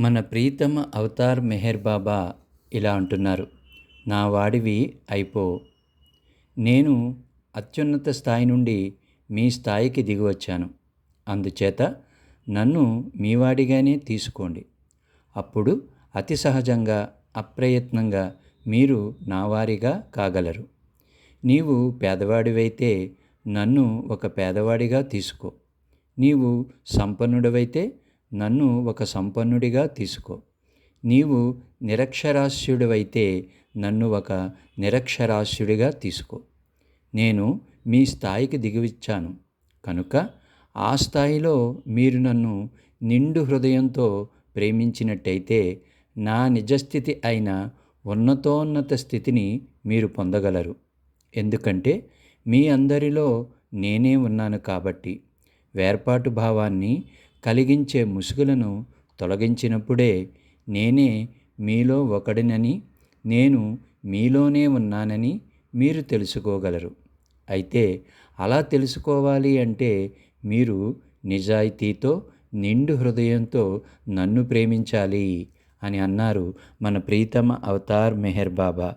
మన ప్రీతమ అవతార్ మెహర్ బాబా ఇలా అంటున్నారు నా వాడివి అయిపో. నేను అత్యున్నత స్థాయి నుండి మీ స్థాయికి దిగివచ్చాను. అందుచేత నన్ను మీ వాడిగానే తీసుకోండి. అప్పుడు అతి సహజంగా అప్రయత్నంగా మీరు నా వారిగా కాగలరు. నీవు పేదవాడివైతే నన్ను ఒక పేదవాడిగా తీసుకో. నీవు సంపన్నుడివైతే నన్ను ఒక సంపన్నుడిగా తీసుకో. నీవు నిరక్షరాస్యుడివైతే నన్ను ఒక నిరక్షరాస్యుడిగా తీసుకో. నేను మీ స్థాయికి దిగివచ్చాను. కనుక ఆ స్థాయిలో మీరు నన్ను నిండు హృదయంతో ప్రేమించినట్టయితే నా నిజస్థితి అయిన ఉన్నతోన్నత స్థితిని మీరు పొందగలరు. ఎందుకంటే మీ అందరిలో నేనే ఉన్నాను కాబట్టి. వేర్పాటు భావాన్ని కలిగించే ముసుగులను తొలగించినప్పుడే నేనే మీలో ఒకడినని నేను మీలోనే ఉన్నానని మీరు తెలుసుకోగలరు. అయితే అలా తెలుసుకోవాలి అంటే మీరు నిజాయితీతో నిండు హృదయంతో నన్ను ప్రేమించాలి అని అన్నారు మన ప్రీతమ అవతార్ మెహర్ బాబా.